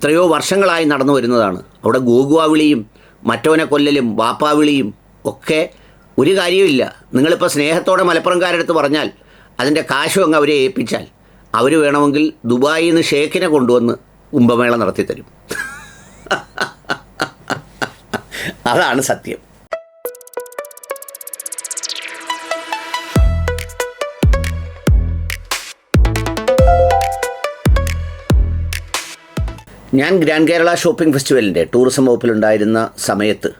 എത്രയോ വർഷങ്ങളായി നടന്നു വരുന്നതാണ്. അവിടെ ഗോകുവാവിളിയും മറ്റവനെ കൊല്ലലും വാപ്പാവിളിയും ഒക്കെ ഒരു കാര്യമില്ല നിങ്ങളിപ്പോൾ സ്നേഹത്തോടെ മലപ്പുറംകാരടുത്ത് പറഞ്ഞാൽ അതിന്റെ കാശും അങ്ങ് അവരെ ഏൽപ്പിച്ചാൽ അവർ വേണമെങ്കിൽ ദുബായിൽ നിന്ന് ഷേഖിനെ കൊണ്ടുവന്ന് കുംഭമേള നടത്തി തരും അതാണ് സത്യം. ഞാൻ ഗ്രാൻഡ് കേരള ഷോപ്പിംഗ് ഫെസ്റ്റിവലിന്റെ ടൂറിസം വകുപ്പിലുണ്ടായിരുന്ന സമയത്ത്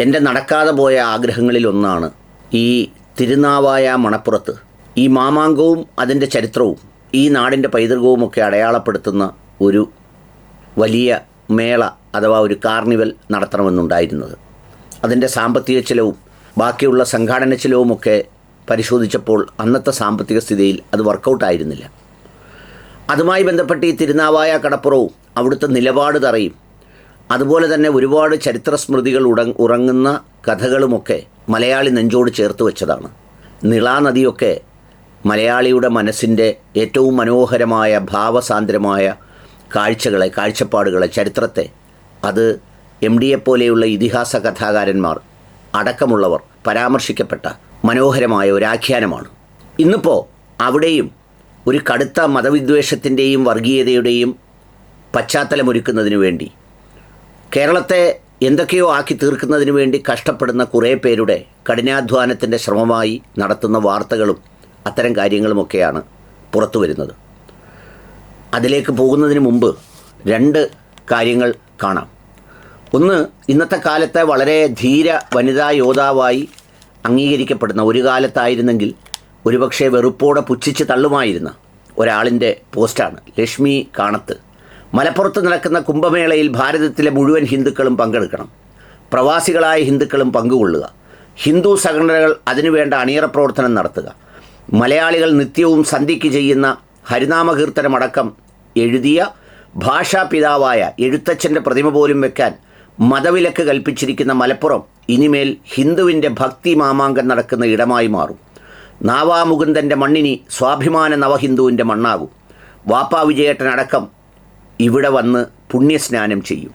എന്റെ നടക്കാതെ പോയ ആഗ്രഹങ്ങളിലൊന്നാണ് ഈ തിരുനാവായ മണപ്പുറത്ത്. ഈ മാമാങ്കവും അതിന്റെ ചരിത്രവും ഈ നാടിന്റെ പൈതൃകവും ഒക്കെ അടയാളപ്പെടുത്തുന്ന ഒരു വലിയ മേള അഥവാ ഒരു കാർണിവൽ നടത്തണമെന്നുണ്ടായിരുന്നത്. അതിന്റെ സാമ്പത്തിക ചിലവും ബാക്കിയുള്ള സംഘാടന ചിലവുമൊക്കെ പരിശോധിച്ചപ്പോൾ അന്നത്തെ സാമ്പത്തിക സ്ഥിതിയിൽ അത് വർക്കൗട്ടായിരുന്നില്ല അതുമായി ബന്ധപ്പെട്ട് ഈ തിരുനാവായ കടപ്പുറവും അവിടുത്തെ നിലപാട് തറയും. അതുപോലെ തന്നെ ഒരുപാട് ചരിത്ര സ്മൃതികൾ ഉട ഉറങ്ങുന്ന കഥകളുമൊക്കെ മലയാളി നെഞ്ചോട് ചേർത്ത് വെച്ചതാണ്. നിളാനദിയൊക്കെ മലയാളിയുടെ മനസ്സിന്റെ ഏറ്റവും മനോഹരമായ ഭാവസാന്ദ്രമായ കാഴ്ചകളെ കാഴ്ചപ്പാടുകളെ ചരിത്രത്തെ അത് എം ഡിയെ പോലെയുള്ള ഇതിഹാസ കഥാകാരന്മാർ അടക്കമുള്ളവർ പരാമർശിക്കപ്പെട്ട മനോഹരമായ ഒരാഖ്യാനമാണ് ഇന്നിപ്പോൾ അവിടെയും ഒരു കടുത്ത മതവിദ്വേഷത്തിന്റെയും വർഗീയതയുടെയും പശ്ചാത്തലമൊരുക്കുന്നതിനു വേണ്ടി. കേരളത്തെ എന്തൊക്കെയോ ആക്കി തീർക്കുന്നതിന് വേണ്ടി കഷ്ടപ്പെടുന്ന കുറേ പേരുടെ കഠിനാധ്വാനത്തിന്റെ ശ്രമമായി നടത്തുന്ന വാർത്തകളും അത്തരം കാര്യങ്ങളുമൊക്കെയാണ് പുറത്തു വരുന്നത്. അതിലേക്ക് പോകുന്നതിന് മുമ്പ് രണ്ട് കാര്യങ്ങൾ കാണാം. ഒന്ന് ഇന്നത്തെ കാലത്തെ വളരെ ധീര വനിതാ യോദ്ധാവായി അംഗീകരിക്കപ്പെടുന്ന ഒരു കാലത്തായിരുന്നെങ്കിൽ ഒരുപക്ഷെ വെറുപ്പോടെ പുച്ഛിച്ച് തള്ളുമായിരുന്ന ഒരാളിന്റെ പോസ്റ്റാണ് ലക്ഷ്മി കാണത്ത്. മലപ്പുറത്ത് നടക്കുന്ന കുംഭമേളയിൽ ഭാരതത്തിലെ മുഴുവൻ ഹിന്ദുക്കളും പങ്കെടുക്കണം. പ്രവാസികളായ ഹിന്ദുക്കളും പങ്കുകൊള്ളുക. ഹിന്ദു സംഘടനകൾ അതിനുവേണ്ട അണിയറ പ്രവർത്തനം നടത്തുക. മലയാളികൾ നിത്യവും സന്ധിക്ക് ചെയ്യുന്ന ഹരിനാമകീർത്തനമടക്കം എഴുതിയ ഭാഷാപിതാവായ എഴുത്തച്ഛന്റെ പ്രതിമ പോലും വെക്കാൻ മതവിലക്ക് കൽപ്പിച്ചിരിക്കുന്ന മലപ്പുറം ഇനിമേൽ ഹിന്ദുവിന്റെ ഭക്തി മാമാങ്കം നടക്കുന്ന ഇടമായി മാറും. നാവാമുകുന്ദന്റെ മണ്ണിനി സ്വാഭിമാന നവഹിന്ദുവിന്റെ മണ്ണാകും. വാപ്പാ വിജയേട്ടനടക്കം ഇവിടെ വന്ന് പുണ്യസ്നാനം ചെയ്യും.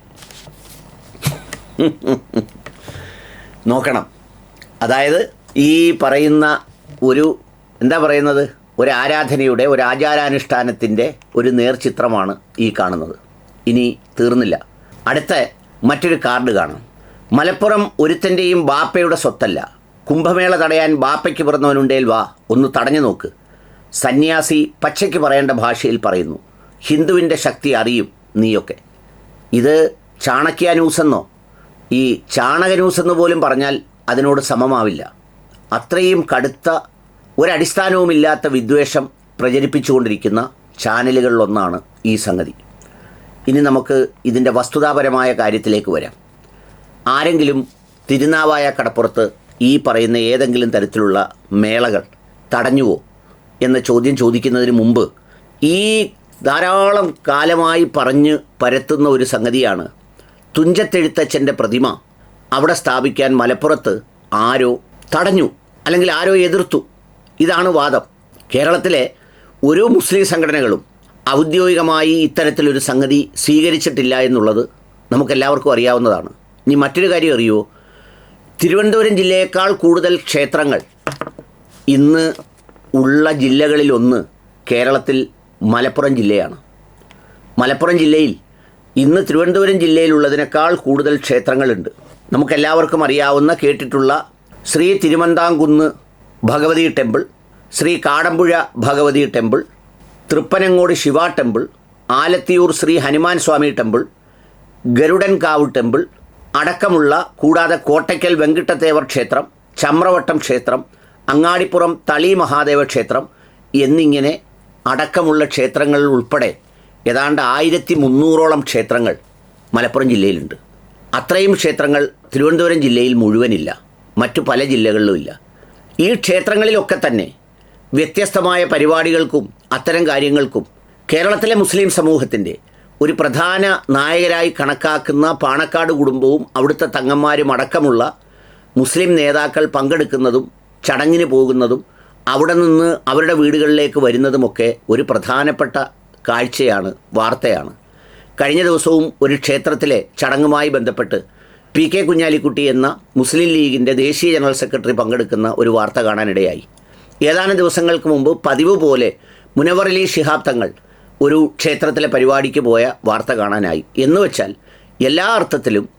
നോക്കണം. അതായത് ഈ പറയുന്ന ഒരു എന്താ പറയുന്നത്? ഒരു ആരാധനയുടെ ഒരു ആചാരാനുഷ്ഠാനത്തിന്റെ ഒരു നേർചിത്രമാണ് ഈ കാണുന്നത്. ഇനി തീർന്നില്ല. അടുത്ത മറ്റൊരു കാർഡ് കാണാം. മലപ്പുറം ഒരുത്തന്റെയും ബാപ്പയുടെ സ്വത്തല്ല. കുംഭമേള തടയാൻ ബാപ്പയ്ക്ക് പിറന്നവനുണ്ടേൽ വാ ഒന്ന് തടഞ്ഞു നോക്ക്. സന്യാസി പച്ചയ്ക്ക് പറയേണ്ട ഭാഷയിൽ പറയുന്നു. ഹിന്ദുവിന്റെ ശക്തി അറിയും നീയൊക്കെ. ഇത് ചാണക്യ ന്യൂസ് എന്നോ? ഈ ചാണക ന്യൂസ് എന്ന് പോലും പറഞ്ഞാൽ അതിനോട് സമമാവില്ല. അത്രയും കടുത്ത ഒരടിസ്ഥാനവുമില്ലാത്ത വിദ്വേഷം പ്രചരിപ്പിച്ചുകൊണ്ടിരിക്കുന്ന ചാനലുകളിലൊന്നാണ് ഈ സംഗതി. ഇനി നമുക്ക് ഇതിന്റെ വസ്തുതാപരമായ കാര്യത്തിലേക്ക് വരാം. ആരെങ്കിലും തിരുനാവായ കടപ്പുറത്ത് ഈ പറയുന്ന ഏതെങ്കിലും തരത്തിലുള്ള മേളകൾ തടഞ്ഞുവോ? എന്ന ചോദ്യം ചോദിക്കുന്നതിന് മുമ്പ് ഈ ധാരാളം കാലമായി പറഞ്ഞ് പരത്തുന്ന ഒരു സംഗതിയാണ് തുഞ്ചത്തെഴുത്തച്ഛന്റെ പ്രതിമ അവിടെ സ്ഥാപിക്കാൻ മലപ്പുറത്ത് ആരോ തടഞ്ഞു അല്ലെങ്കിൽ ആരോ എതിർത്തു. ഇതാണ് വാദം. കേരളത്തിലെ ഓരോ മുസ്ലിം സംഘടനകളും ഔദ്യോഗികമായി ഇത്തരത്തിലൊരു സംഗതി സ്വീകരിച്ചിട്ടില്ല എന്നുള്ളത് നമുക്കെല്ലാവർക്കും അറിയാവുന്നതാണ്. ഇനി മറ്റൊരു കാര്യം അറിയുമോ തിരുവനന്തപുരം ജില്ലയേക്കാൾ കൂടുതൽ ക്ഷേത്രങ്ങൾ ഇന്ന് ഉള്ള ജില്ലകളിലൊന്ന് കേരളത്തിൽ മലപ്പുറം ജില്ലയാണ്. മലപ്പുറം ജില്ലയിൽ ഇന്ന് തിരുവനന്തപുരം ജില്ലയിലുള്ളതിനേക്കാൾ കൂടുതൽ ക്ഷേത്രങ്ങളുണ്ട്. നമുക്കെല്ലാവർക്കും അറിയാവുന്ന കേട്ടിട്ടുള്ള Shri Thirumanthamkunnu Bhagavathi temple Shri Kadampuzha Bhagavathi temple Thrippanangode Shiva temple Alathiyur Shri Hanuman Swami temple Garudankavu temple അടക്കമുള്ള കൂടാതെ കോട്ടയ്ക്കൽ വെങ്കിട്ടത്തേവർ ക്ഷേത്രം ചമ്രവട്ടം ക്ഷേത്രം അങ്ങാടിപ്പുറം തളി മഹാദേവ ക്ഷേത്രം എന്നിങ്ങനെ അടക്കമുള്ള ക്ഷേത്രങ്ങളിൽ ഉൾപ്പെടെ ഏതാണ്ട് ആയിരത്തി മുന്നൂറോളം ക്ഷേത്രങ്ങൾ മലപ്പുറം ജില്ലയിലുണ്ട്. അത്രയും ക്ഷേത്രങ്ങൾ തിരുവനന്തപുരം ജില്ലയിൽ മുഴുവനില്ല. മറ്റു പല ജില്ലകളിലും ഇല്ല. ഈ ക്ഷേത്രങ്ങളിലൊക്കെ തന്നെ വ്യത്യസ്തമായ പരിപാടികൾക്കും അത്തരം കാര്യങ്ങൾക്കും കേരളത്തിലെ മുസ്ലിം സമൂഹത്തിന്റെ ഒരു പ്രധാന നായകരായി കണക്കാക്കുന്ന പാണക്കാട് കുടുംബവും അവിടുത്തെ തങ്ങന്മാരും അടക്കമുള്ള മുസ്ലിം നേതാക്കൾ പങ്കെടുക്കുന്നതും ചടങ്ങിന് പോകുന്നതും അവിടെ നിന്ന് അവരുടെ വീടുകളിലേക്ക് വരുന്നതുമൊക്കെ ഒരു പ്രധാനപ്പെട്ട കാഴ്ചയാണ് വാർത്തയാണ്. കഴിഞ്ഞ ദിവസവും ഒരു ക്ഷേത്രത്തിലെ ചടങ്ങുമായി ബന്ധപ്പെട്ട് പി കെ കുഞ്ഞാലിക്കുട്ടി എന്ന മുസ്ലിം ലീഗിന്റെ ദേശീയ ജനറൽ സെക്രട്ടറി പങ്കെടുക്കുന്ന ഒരു വാർത്ത കാണാനിടയായി. ഏതാനും ദിവസങ്ങൾക്ക് മുമ്പ് പതിവ് പോലെ മുനവറലി ശിഹാബ് തങ്ങൾ ഒരു ക്ഷേത്രത്തിലെ പരിപാടിക്ക് പോയ വാർത്ത കാണാനായി. എന്ന് വെച്ചാൽ എല്ലാ അർത്ഥത്തിലും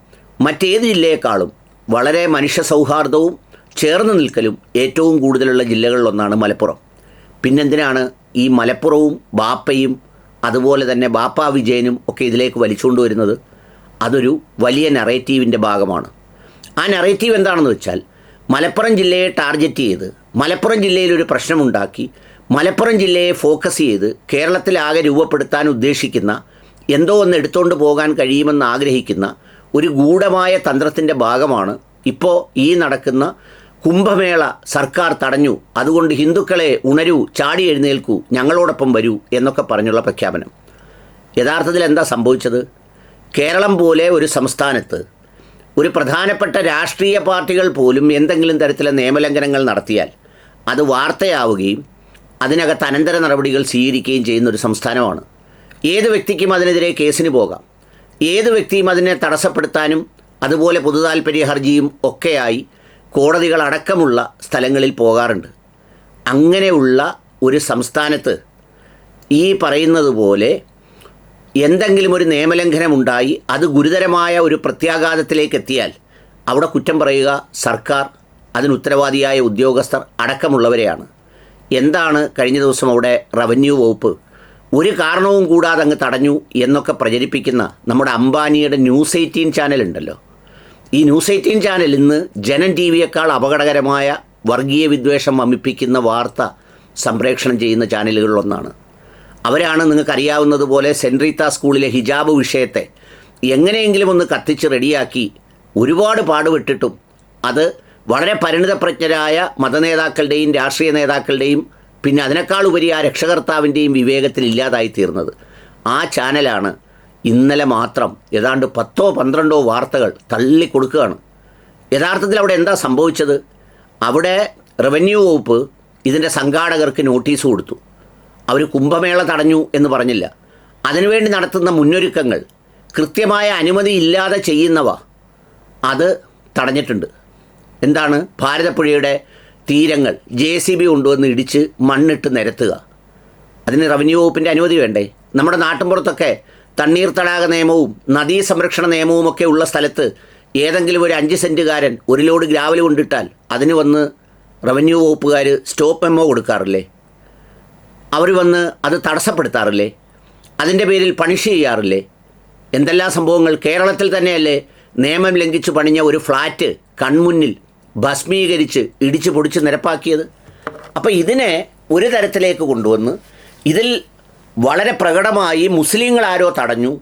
മറ്റേത് ജില്ലയെക്കാളും വളരെ മനുഷ്യ സൗഹാർദ്ദവും ചേർന്ന് നിൽക്കലും ഏറ്റവും കൂടുതലുള്ള ജില്ലകളിലൊന്നാണ് മലപ്പുറം. പിന്നെന്തിനാണ് ഈ മലപ്പുറവും ബാപ്പയും അതുപോലെ തന്നെ ബാപ്പ വിജയനും ഒക്കെ ഇതിലേക്ക് വലിച്ചുകൊണ്ടുവരുന്നത് അതൊരു വലിയ നറേറ്റീവിന്റെ ഭാഗമാണ്. ആ നറേറ്റീവ് എന്താണെന്ന് വെച്ചാൽ മലപ്പുറം ജില്ലയെ ടാർഗറ്റ് ചെയ്ത് മലപ്പുറം ജില്ലയിലൊരു പ്രശ്നമുണ്ടാക്കി മലപ്പുറം ജില്ലയെ ഫോക്കസ് ചെയ്ത് കേരളത്തിലാകെ രൂപപ്പെടുത്താൻ ഉദ്ദേശിക്കുന്ന എന്തോ ഒന്ന് എടുത്തുകൊണ്ട് പോകാൻ കഴിയുമെന്ന് ആഗ്രഹിക്കുന്ന ഒരു ഗൂഢമായ തന്ത്രത്തിന്റെ ഭാഗമാണ് ഇപ്പോൾ ഈ നടക്കുന്ന കുംഭമേള സർക്കാർ തടഞ്ഞു. അതുകൊണ്ട് ഹിന്ദുക്കളെ ഉണരൂ ചാടി എഴുന്നേൽക്കൂ ഞങ്ങളോടൊപ്പം വരൂ എന്നൊക്കെ പറഞ്ഞുള്ള പ്രഖ്യാപനം. യഥാർത്ഥത്തിൽ എന്താ സംഭവിച്ചത്? കേരളം പോലെ ഒരു സംസ്ഥാനത്ത് ഒരു പ്രധാനപ്പെട്ട രാഷ്ട്രീയ പാർട്ടികൾ പോലും എന്തെങ്കിലും തരത്തിലെ നിയമലംഘനങ്ങൾ നടത്തിയാൽ അത് വാർത്തയാവുകയും അതിനകത്ത് അനന്തര നടപടികൾ സ്വീകരിക്കുകയും ചെയ്യുന്ന ഒരു സംസ്ഥാനമാണ്. ഏത് വ്യക്തിക്കും അതിനെതിരെ കേസിന് പോകാം. ഏത് വ്യക്തിയും അതിനെ തടസ്സപ്പെടുത്താനും അതുപോലെ പൊതുതാൽപര്യ ഹർജിയും ഒക്കെയായി കോടതികളടക്കമുള്ള സ്ഥലങ്ങളിൽ പോകാറുണ്ട്. അങ്ങനെയുള്ള ഒരു സംസ്ഥാനത്ത് ഈ പറയുന്നത് പോലെ എന്തെങ്കിലും ഒരു നിയമലംഘനം ഉണ്ടായി അത് ഗുരുതരമായ ഒരു പ്രത്യാഘാതത്തിലേക്ക് എത്തിയാൽ അവിടെ കുറ്റം പറയുക സർക്കാർ അതിന് ഉത്തരവാദിയായ ഉദ്യോഗസ്ഥർ അടക്കമുള്ളവരെയാണ്. എന്താണ് കഴിഞ്ഞ ദിവസം അവിടെ റവന്യൂ വകുപ്പ് ഒരു കാരണവും കൂടാതെ അങ്ങ് തടഞ്ഞു എന്നൊക്കെ പ്രചരിപ്പിക്കുന്ന നമ്മുടെ അംബാനിയുടെ ന്യൂസ് എയ്റ്റീൻ ചാനലുണ്ടല്ലോ. ഈ ന്യൂസ് എയ്റ്റീൻ ചാനൽ ഇന്ന് ജനൻ ടി വിയേക്കാൾ അപകടകരമായ വർഗീയ വിദ്വേഷം വമിപ്പിക്കുന്ന വാർത്ത സംപ്രേഷണം ചെയ്യുന്ന ചാനലുകളിലൊന്നാണ്. അവരാണ് നിങ്ങൾക്കറിയാവുന്നതുപോലെ സെന്റ് റീത്ത സ്കൂളിലെ ഹിജാബ് വിഷയത്തെ എങ്ങനെയെങ്കിലും ഒന്ന് കത്തിച്ച് റെഡിയാക്കി ഒരുപാട് പാടുപെട്ടിട്ടും അത് വളരെ പരിണിതപ്രജ്ഞരായ മതനേതാക്കളുടെയും രാഷ്ട്രീയ നേതാക്കളുടെയും പിന്നെ അതിനേക്കാൾ ഉപരി ആ രക്ഷകർത്താവിന്റെയും വിവേകത്തിൽ ഇല്ലാതായി തീർന്നത് ആ ചാനലാണ് ഇന്നലെ മാത്രം ഏതാണ്ട് പത്തോ പന്ത്രണ്ടോ വാർത്തകൾ തള്ളിക്കൊടുക്കുകയാണ്. യഥാർത്ഥത്തിൽ അവിടെ എന്താ സംഭവിച്ചത്? അവിടെ റവന്യൂ വകുപ്പ് ഇതിന്റെ സംഘാടകർക്ക് നോട്ടീസ് കൊടുത്തു. അവർ കുംഭമേള തടഞ്ഞു എന്ന് പറഞ്ഞില്ല. അതിനുവേണ്ടി നടത്തുന്ന മുന്നൊരുക്കങ്ങൾ കൃത്യമായ അനുമതി ഇല്ലാതെ ചെയ്യുന്നവ അത് തടഞ്ഞിട്ടുണ്ട്. എന്താണ് ഭാരതപ്പുഴയുടെ തീരങ്ങൾ ജെ സി ബി കൊണ്ടുവന്ന് ഇടിച്ച് മണ്ണിട്ട് നിരത്തുക? അതിന് റവന്യൂ വകുപ്പിന്റെ അനുമതി വേണ്ടേ? നമ്മുടെ നാട്ടിൻപുറത്തൊക്കെ തണ്ണീർ തടാക നിയമവും നദീ സംരക്ഷണ നിയമവും ഒക്കെ ഉള്ള സ്ഥലത്ത് ഏതെങ്കിലും ഒരു അഞ്ച് സെന്റുകാരൻ ഒരു ലോഡ് ഗ്രാവൽ കൊണ്ടിട്ടാൽ അതിന് വന്ന് റവന്യൂ വകുപ്പുകാർ സ്റ്റോപ്പ് എമ്മോ കൊടുക്കാറില്ലേ? അവർ വന്ന് അത് തടസ്സപ്പെടുത്താറില്ലേ? അതിന്റെ പേരിൽ പണിഷ് ചെയ്യാറില്ലേ? എന്തെല്ലാം സംഭവങ്ങൾ? കേരളത്തിൽ തന്നെയല്ലേ നിയമം ലംഘിച്ച് പണിഞ്ഞ ഒരു ഫ്ലാറ്റ് കൺമുന്നിൽ ഭസ്മീകരിച്ച് ഇടിച്ച് പൊടിച്ച് നിരപ്പാക്കിയത്. അപ്പോൾ ഇതിനെ ഒരു തരത്തിലേക്ക് കൊണ്ടുവന്ന് ഇതിൽ വളരെ പ്രകടമായി മുസ്ലിങ്ങൾ ആരോ തടഞ്ഞു.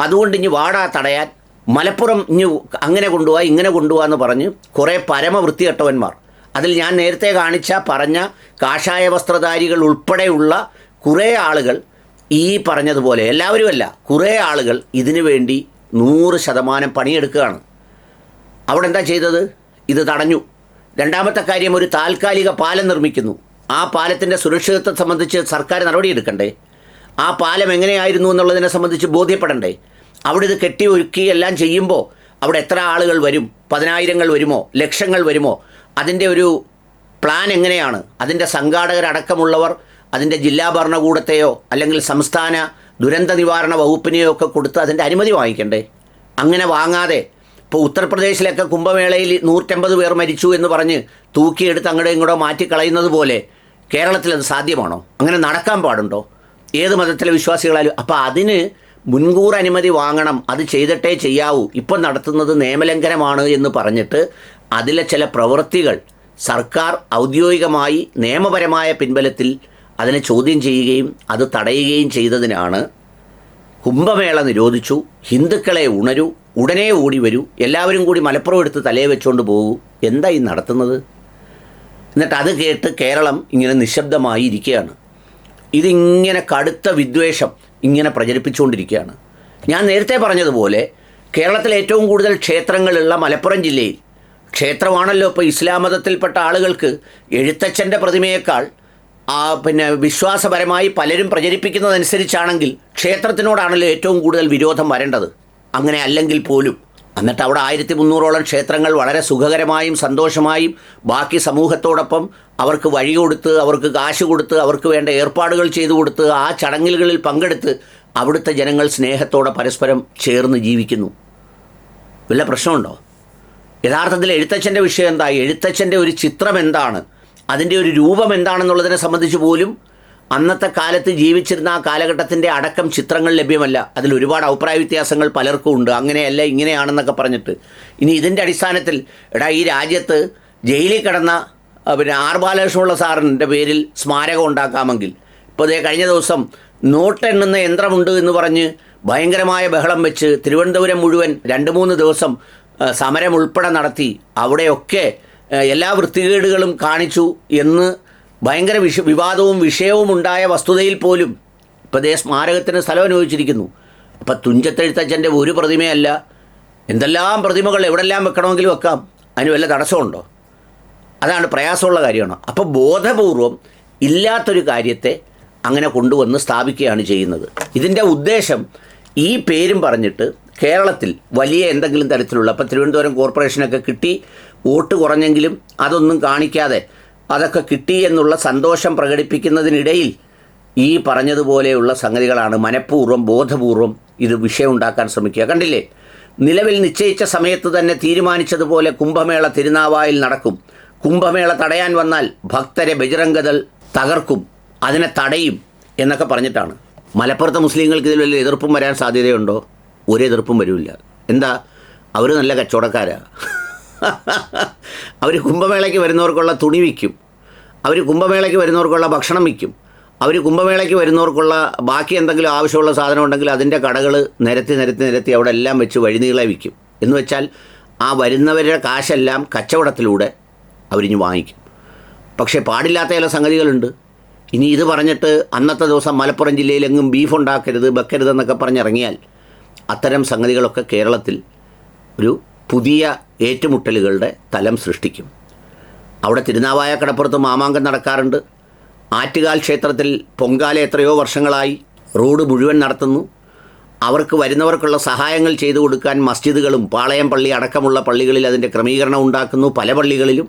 അതുകൊണ്ട് ഇനി വാടാ തടയാൻ മലപ്പുറം ഇനി അങ്ങനെ കൊണ്ടുപോവാ ഇങ്ങനെ കൊണ്ടുപോകാ എന്ന് പറഞ്ഞ് കുറേ പരമവൃത്തികെട്ടവന്മാർ. അതിൽ ഞാൻ നേരത്തെ കാണിച്ച പറഞ്ഞ കാഷായ വസ്ത്രധാരികൾ ഉൾപ്പെടെയുള്ള കുറേ ആളുകൾ ഈ പറഞ്ഞതുപോലെ എല്ലാവരുമല്ല കുറേ ആളുകൾ ഇതിനു വേണ്ടി നൂറ് ശതമാനം പണിയെടുക്കുകയാണ്. അവിടെ എന്താ ചെയ്തത്? ഇത് തടഞ്ഞു. രണ്ടാമത്തെ കാര്യം ഒരു താൽക്കാലിക പാലം നിർമ്മിക്കുന്നു. ആ പാലത്തിന്റെ സുരക്ഷിതത്വം സംബന്ധിച്ച് സർക്കാർ നടപടിയെടുക്കണ്ടേ? ആ പാലം എങ്ങനെയായിരുന്നു എന്നുള്ളതിനെ സംബന്ധിച്ച് ബോധ്യപ്പെടണ്ടേ? അവിടെ ഇത് കെട്ടി ഒരുക്കി എല്ലാം ചെയ്യുമ്പോൾ അവിടെ എത്ര ആളുകൾ വരും? പതിനായിരങ്ങൾ വരുമോ? ലക്ഷങ്ങൾ വരുമോ? അതിന്റെ ഒരു പ്ലാൻ എങ്ങനെയാണ്? അതിന്റെ സംഘാടകരടക്കമുള്ളവർ അതിന്റെ ജില്ലാ ഭരണകൂടത്തെയോ അല്ലെങ്കിൽ സംസ്ഥാന ദുരന്ത നിവാരണ വകുപ്പിനെയോ ഒക്കെ കൊടുത്ത് അതിന്റെ അനുമതി വാങ്ങിക്കണ്ടേ? അങ്ങനെ വാങ്ങാതെ ഇപ്പോൾ ഉത്തർപ്രദേശിലൊക്കെ കുംഭമേളയിൽ നൂറ്റമ്പത് പേർ മരിച്ചു എന്ന് പറഞ്ഞ് തൂക്കിയെടുത്ത് അങ്ങോട്ടും ഇങ്ങോട്ടോ മാറ്റിക്കളയുന്നത് പോലെ കേരളത്തിൽ അത് സാധ്യമാണോ? അങ്ങനെ നടക്കാൻ പാടുണ്ടോ? ഏത് മതത്തിലെ വിശ്വാസികളായാലും അപ്പോൾ അതിന് മുൻകൂർ അനുമതി വാങ്ങണം. അത് ചെയ്തിട്ടേ ചെയ്യാവൂ. ഇപ്പം നടത്തുന്നത് നിയമലംഘനമാണ് എന്ന് പറഞ്ഞിട്ട് അതിലെ ചില പ്രവൃത്തികൾ സർക്കാർ ഔദ്യോഗികമായി നിയമപരമായ പിൻബലത്തിൽ അതിനെ ചോദ്യം ചെയ്യുകയും അത് തടയുകയും ചെയ്തതിനാണ് കുംഭമേള നിരോധിച്ചു. ഹിന്ദുക്കളെ ഉണരൂ. ഉടനെ ഓടി വരൂ. എല്ലാവരും കൂടി മലപ്പുറം എടുത്ത് തലയെ വെച്ചുകൊണ്ട് പോകൂ. എന്താ ഈ നടത്തുന്നത്? എന്നിട്ട് അത് കേട്ട് കേരളം ഇങ്ങനെ നിശബ്ദമായി ഇരിക്കുകയാണ് ഇതിങ്ങനെ കടുത്ത വിദ്വേഷം ഇങ്ങനെ പ്രചരിപ്പിച്ചുകൊണ്ടിരിക്കുകയാണ്. ഞാൻ നേരത്തെ പറഞ്ഞതുപോലെ കേരളത്തിൽ ഏറ്റവും കൂടുതൽ ക്ഷേത്രങ്ങളുള്ള മലപ്പുറം ജില്ലയിൽ ക്ഷേത്രമാണല്ലോ ഇപ്പോൾ ഇസ്ലാം മതത്തിൽപ്പെട്ട ആളുകൾക്ക് എഴുത്തച്ഛന്റെ പ്രതിമയേക്കാൾ ആ പിന്നെ വിശ്വാസപരമായി പലരും പ്രചരിപ്പിക്കുന്നതനുസരിച്ചാണെങ്കിൽ ക്ഷേത്രത്തിനോടാണല്ലോ ഏറ്റവും കൂടുതൽ വിരോധം വരേണ്ടത്. അങ്ങനെ അല്ലെങ്കിൽ പോലും എന്നിട്ട് അവിടെ ആയിരത്തി മുന്നൂറോളം ക്ഷേത്രങ്ങൾ വളരെ സുഖകരമായും സന്തോഷമായും ബാക്കി സമൂഹത്തോടൊപ്പം അവർക്ക് വഴി കൊടുത്ത് അവർക്ക് കാശ് കൊടുത്ത് അവർക്ക് വേണ്ട ഏർപ്പാടുകൾ ചെയ്തു കൊടുത്ത് ആ ചടങ്ങുകളിൽ പങ്കെടുത്ത് അവിടുത്തെ ജനങ്ങൾ സ്നേഹത്തോടെ പരസ്പരം ചേർന്ന് ജീവിക്കുന്നു. വല്ല പ്രശ്നമുണ്ടോ? യഥാർത്ഥത്തിൽ എഴുത്തച്ഛന്റെ വിഷയം എന്താ എഴുത്തച്ഛന്റെ ഒരു ചിത്രം എന്താണ്? അതിന്റെ ഒരു രൂപം എന്താണെന്നുള്ളതിനെ സംബന്ധിച്ച് പോലും അന്നത്തെ കാലത്ത് ജീവിച്ചിരുന്ന ആ കാലഘട്ടത്തിന്റെ അടക്കം ചിത്രങ്ങൾ ലഭ്യമല്ല. അതിൽ ഒരുപാട് അഭിപ്രായ വ്യത്യാസങ്ങൾ പലർക്കും ഉണ്ട്. അങ്ങനെയല്ല ഇങ്ങനെയാണെന്നൊക്കെ പറഞ്ഞിട്ട്. ഇനി ഇതിന്റെ അടിസ്ഥാനത്തിൽ എടാ ഈ രാജ്യത്ത് ജയിലിൽ കിടന്ന പിന്നെ ആർ ബാലകൃഷ്ണമുള്ള സാറിന്റെ പേരിൽ സ്മാരകം ഉണ്ടാക്കാമെങ്കിൽ. ഇപ്പോൾ ഇതേ കഴിഞ്ഞ ദിവസം നോട്ടെണ്ണുന്ന യന്ത്രമുണ്ട് എന്ന് പറഞ്ഞ് ഭയങ്കരമായ ബഹളം വെച്ച് തിരുവനന്തപുരം മുഴുവൻ രണ്ട് മൂന്ന് ദിവസം സമരം ഉൾപ്പെടെ നടത്തി. അവിടെയൊക്കെ എല്ലാ വൃത്തികേടുകളും കാണിച്ചു എന്ന് ഭയങ്കര വിഷ വിവാദവും വിഷയവും ഉണ്ടായ വസ്തുതയിൽ പോലും ഇപ്പോൾ ദേ സ്മാരകത്തിന് സ്ഥലം അനുവദിച്ചിരിക്കുന്നു. അപ്പം തുഞ്ചത്തെഴുത്തച്ഛന്റെ ഒരു പ്രതിമയല്ല. എന്തെല്ലാം പ്രതിമകൾ എവിടെല്ലാം വെക്കണമെങ്കിലും വെക്കാം. അതിന് വല്ല തടസ്സമുണ്ടോ? അതാണ് പ്രയാസമുള്ള കാര്യമാണ്. അപ്പോൾ ബോധപൂർവം ഇല്ലാത്തൊരു കാര്യത്തെ അങ്ങനെ കൊണ്ടുവന്ന് സ്ഥാപിക്കുകയാണ് ചെയ്യുന്നത്. ഇതിന്റെ ഉദ്ദേശം ഈ പേരും പറഞ്ഞിട്ട് കേരളത്തിൽ വലിയ എന്തെങ്കിലും തരത്തിലുള്ള അപ്പം തിരുവനന്തപുരം കോർപ്പറേഷനൊക്കെ കിട്ടി വോട്ട് കുറഞ്ഞെങ്കിലും അതൊന്നും കാണിക്കാതെ അതൊക്കെ കിട്ടി എന്നുള്ള സന്തോഷം പ്രകടിപ്പിക്കുന്നതിനിടയിൽ ഈ പറഞ്ഞതുപോലെയുള്ള സംഗതികളാണ് മനഃപൂർവം ബോധപൂർവം ഇത് വിഷയം ഉണ്ടാക്കാൻ ശ്രമിക്കുക. കണ്ടില്ലേ? നിലവിൽ നിശ്ചയിച്ച സമയത്ത് തന്നെ തീരുമാനിച്ചതുപോലെ കുംഭമേള തിരുനാവായിൽ നടക്കും. കുംഭമേള തടയാൻ വന്നാൽ ഭക്തരെ ബജറംഗദൾ തകർക്കും അതിനെ തടയും എന്നൊക്കെ പറഞ്ഞിട്ടാണ്. മലപ്പുറത്തെ മുസ്ലിങ്ങൾക്ക് ഇതിൽ വലിയ എതിർപ്പും വരാൻ സാധ്യതയുണ്ടോ? ഒരു എതിർപ്പും വരില്ല. എന്താ? അവർ നല്ല കച്ചവടക്കാരാ. അവർ കുംഭമേളയ്ക്ക് വരുന്നവർക്കുള്ള തുണി വിൽക്കും. അവർ കുംഭമേളയ്ക്ക് വരുന്നവർക്കുള്ള ഭക്ഷണം വിൽക്കും. അവർ കുംഭമേളയ്ക്ക് വരുന്നവർക്കുള്ള ബാക്കി എന്തെങ്കിലും ആവശ്യമുള്ള സാധനം ഉണ്ടെങ്കിൽ അതിന്റെ കടകൾ നിരത്തി നിരത്തി നിരത്തി അവിടെ എല്ലാം വെച്ച് വഴിനീളെ വിൽക്കും. എന്ന് വെച്ചാൽ ആ വരുന്നവരുടെ കാശെല്ലാം കച്ചവടത്തിലൂടെ അവരിഞ്ഞ് വാങ്ങിക്കും. പക്ഷേ പാടില്ലാത്ത ചില സംഗതികളുണ്ട്. ഇനി ഇത് പറഞ്ഞിട്ട് അന്നത്തെ ദിവസം മലപ്പുറം ജില്ലയിലെങ്ങും ബീഫ് ഉണ്ടാക്കരുത് വെക്കരുതെന്നൊക്കെ പറഞ്ഞിറങ്ങിയാൽ അത്തരം സംഗതികളൊക്കെ കേരളത്തിൽ ഒരു പുതിയ ഏറ്റുമുട്ടലുകളുടെ തലം സൃഷ്ടിക്കും. അവിടെ തിരുനാവായ കടപ്പുറത്ത് മാമാങ്കം നടക്കാറുണ്ട്. ആറ്റുകാൽ ക്ഷേത്രത്തിൽ പൊങ്കാല എത്രയോ വർഷങ്ങളായി റോഡ് മുഴുവൻ നടത്തുന്നു. അവർക്ക് വരുന്നവർക്കുള്ള സഹായങ്ങൾ ചെയ്തു കൊടുക്കാൻ മസ്ജിദുകളും പാളയം പള്ളി അടക്കമുള്ള പള്ളികളിൽ അതിന്റെ ക്രമീകരണം ഉണ്ടാക്കുന്നു പല പള്ളികളിലും.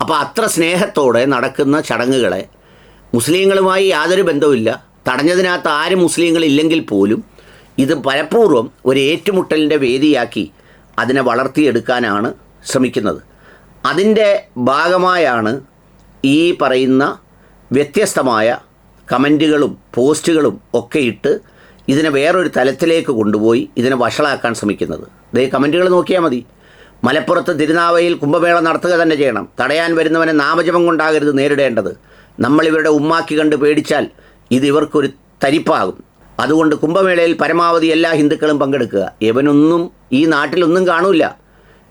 അപ്പോൾ അത്ര സ്നേഹത്തോടെ നടക്കുന്ന ചടങ്ങുകളെ മുസ്ലിങ്ങളുമായി യാതൊരു ബന്ധവുമില്ല. തടഞ്ഞതിനകത്ത് ആരും മുസ്ലിങ്ങളില്ലെങ്കിൽ പോലും ഇത് പലപൂർവം ഒരു ഏറ്റുമുട്ടലിന്റെ വേദിയാക്കി അതിനെ വളർത്തിയെടുക്കാനാണ് ശ്രമിക്കുന്നത്. അതിന്റെ ഭാഗമായാണ് ഈ പറയുന്ന വ്യത്യസ്തമായ കമന്റുകളും പോസ്റ്റുകളും ഒക്കെ ഇട്ട് ഇതിനെ വേറൊരു തലത്തിലേക്ക് കൊണ്ടുപോയി ഇതിനെ വഷളാക്കാൻ ശ്രമിക്കുന്നത്. ഇതേ കമന്റുകൾ നോക്കിയാൽ മതി. മലപ്പുറത്ത് തിരുനാവയിൽ കുംഭമേള നടത്തുക തന്നെ ചെയ്യണം. തടയാൻ വരുന്നവനെ നാമജപം കൊണ്ടാകരുത് നേരിടേണ്ടത്. നമ്മളിവരുടെ ഉമ്മാക്കി കണ്ട് പേടിച്ചാൽ ഇത് ഇവർക്കൊരു തരിപ്പാകും. അതുകൊണ്ട് കുംഭമേളയിൽ പരമാവധി എല്ലാ ഹിന്ദുക്കളും പങ്കെടുക്കുക. ഇവനൊന്നും ഈ നാട്ടിലൊന്നും കാണൂല.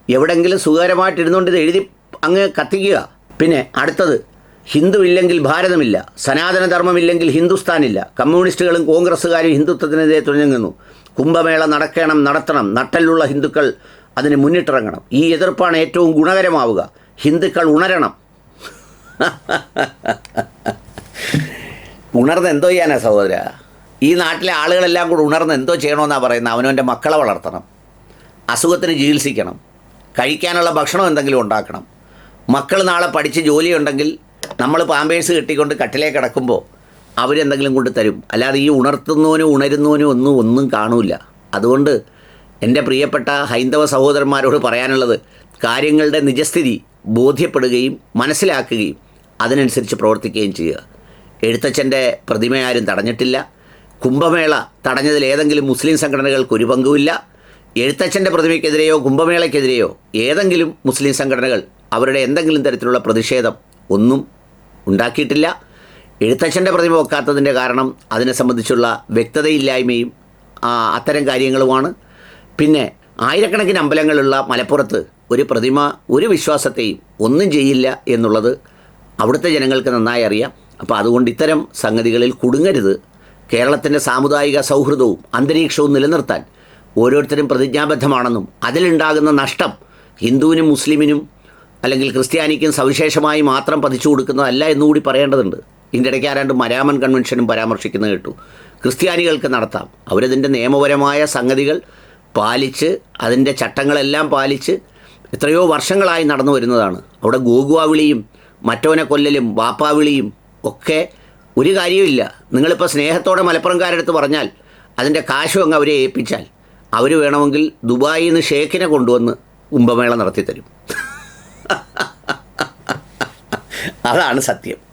എവിടെങ്കിലും സുഖകരമായിട്ടിരുന്നുകൊണ്ട് ഇത് എഴുതി അങ്ങ് കത്തിക്കുക. പിന്നെ അടുത്തത് ഹിന്ദു ഇല്ലെങ്കിൽ ഭാരതമില്ല സനാതനധർമ്മമില്ലെങ്കിൽ ഹിന്ദുസ്ഥാനില്ല. കമ്മ്യൂണിസ്റ്റുകളും കോൺഗ്രസ്സുകാരും ഹിന്ദുത്വത്തിനെതിരെ തുഴഞ്ഞുന്നു കുംഭമേള നടക്കണം നടത്തണം നട്ടലുള്ള ഹിന്ദുക്കൾ അതിന് മുന്നിട്ടിറങ്ങണം. ഈ എതിർപ്പാണ് ഏറ്റവും ഗുണകരമാവുക. ഹിന്ദുക്കൾ ഉണരണം. ഉണർന്ന് എന്തോ ചെയ്യാനാ സഹോദര? ഈ നാട്ടിലെ ആളുകളെല്ലാം കൂടെ ഉണർന്ന് എന്തോ ചെയ്യണമെന്നാണ് പറയുന്നത്? അവനവന്റെ മക്കളെ വളർത്തണം. അസുഖത്തിന് ചികിത്സിക്കണം. കഴിക്കാനുള്ള ഭക്ഷണം എന്തെങ്കിലും ഉണ്ടാക്കണം. മക്കൾ നാളെ പഠിച്ച് ജോലിയുണ്ടെങ്കിൽ നമ്മൾ പാമ്പേഴ്സ് കെട്ടിക്കൊണ്ട് കട്ടിലേക്ക് കിടക്കുമ്പോൾ അവരെന്തെങ്കിലും കൊണ്ട് തരും. അല്ലാതെ ഈ ഉണർത്തുന്നവനും ഉണരുന്നവനും ഒന്നും ഒന്നും കാണൂല. അതുകൊണ്ട് എന്റെ പ്രിയപ്പെട്ട ഹൈന്ദവ സഹോദരന്മാരോട് പറയാനുള്ളത് കാര്യങ്ങളുടെ നിജസ്ഥിതി ബോധ്യപ്പെടുകയും മനസ്സിലാക്കുകയും അതിനനുസരിച്ച് പ്രവർത്തിക്കുകയും ചെയ്യുക. എഴുത്തച്ഛന്റെ പ്രതിമയാരും തടഞ്ഞിട്ടില്ല. കുംഭമേള തടഞ്ഞതിൽ ഏതെങ്കിലും മുസ്ലിം സംഘടനകൾക്ക് ഒരു പങ്കുമില്ല. എഴുത്തച്ഛന്റെ പ്രതിമയ്ക്കെതിരെയോ കുംഭമേളയ്ക്കെതിരെയോ ഏതെങ്കിലും മുസ്ലിം സംഘടനകൾ അവരുടെ എന്തെങ്കിലും തരത്തിലുള്ള പ്രതിഷേധം ഒന്നും ഉണ്ടാക്കിയിട്ടില്ല. എഴുത്തച്ഛന്റെ പ്രതിമ വെക്കാത്തതിന്റെ കാരണം അതിനെ സംബന്ധിച്ചുള്ള വ്യക്തതയില്ലായ്മയും അത്തരം കാര്യങ്ങളുമാണ്. പിന്നെ ആയിരക്കണക്കിന് അമ്പലങ്ങളുള്ള മലപ്പുറത്ത് ഒരു പ്രതിമ ഒരു വിശ്വാസത്തെയും ഒന്നും ചെയ്യില്ല എന്നുള്ളത് അവിടുത്തെ ജനങ്ങൾക്ക് നന്നായി അറിയാം. അപ്പോൾ അതുകൊണ്ട് ഇത്തരം സംഗതികളിൽ കുടുങ്ങരുത്. കേരളത്തിന്റെ സാമുദായിക സൗഹൃദവും അന്തരീക്ഷവും നിലനിർത്താൻ ഓരോരുത്തരും പ്രതിജ്ഞാബദ്ധമാണെന്നും അതിലുണ്ടാകുന്ന നഷ്ടം ഹിന്ദുവിനും മുസ്ലിമിനും അല്ലെങ്കിൽ ക്രിസ്ത്യാനിക്കും സവിശേഷമായി മാത്രം പതിച്ചു കൊടുക്കുന്നതല്ല എന്നുകൂടി പറയേണ്ടതുണ്ട്. ഇതിന്റെ ഇടയ്ക്ക് ആരാണ്ട് മരാമൻ കൺവെൻഷനും പരാമർശിക്കുന്നത് കേട്ടു. ക്രിസ്ത്യാനികൾക്ക് നടത്താം. അവരതിന്റെ നിയമപരമായ സംഗതികൾ പാലിച്ച് അതിന്റെ ചട്ടങ്ങളെല്ലാം പാലിച്ച് എത്രയോ വർഷങ്ങളായി നടന്നു വരുന്നതാണ്. അവിടെ ഗോകുവാവിളിയും മറ്റവനെ കൊല്ലലും വാപ്പാവിളിയും ഒക്കെ ഒരു കാര്യമില്ല നിങ്ങളിപ്പോൾ സ്നേഹത്തോടെ മലപ്പുറംകാരെടുത്ത് പറഞ്ഞാൽ അതിന്റെ കാശും അങ്ങ് അവരെ ഏൽപ്പിച്ചാൽ അവർ വേണമെങ്കിൽ ദുബായിൽ നിന്ന് ഷേഖിനെ കൊണ്ടുവന്ന് കുംഭമേള നടത്തി തരും അതാണ് സത്യം.